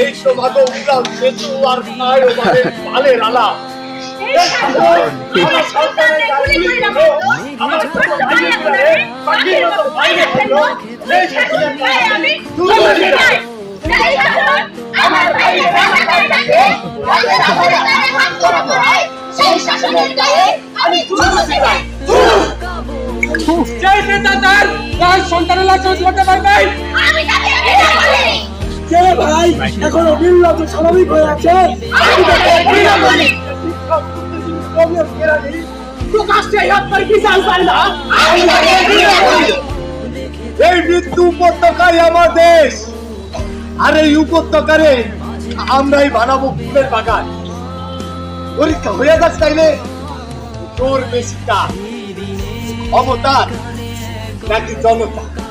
এই তো ভাগো উড়াল সেতু আর নাই ওখানে পালের আলা। এই শাসন আমার সন্তানদের গুলি করে রাখো। আমার ছোট্ট ভাই আপনারে পাখির মতো বাইরে ফেলল এই শাসন ভাই আমি চলে যাই। এই শাসন আমার ভাইয়ের রাখা করে রাখে। আমাদের আমাদের গায়ে হাত করাবো সেই শাসনের গায়ে আমি চলতে যাই। যে নেতা তার তার সন্তানের লাশ করতে পারবে পারে না আমি তাকে ঘৃণা করি এই মৃত্যু উপত্যকাই আমার দেশ। আর এই উপত্যকারে আমরাই বানাবো ফুলের বাগান। পরীক্ষা হয়ে যাচ্ছে তাইলে। তোর বেশিটা। অবতার নাকি জনতা?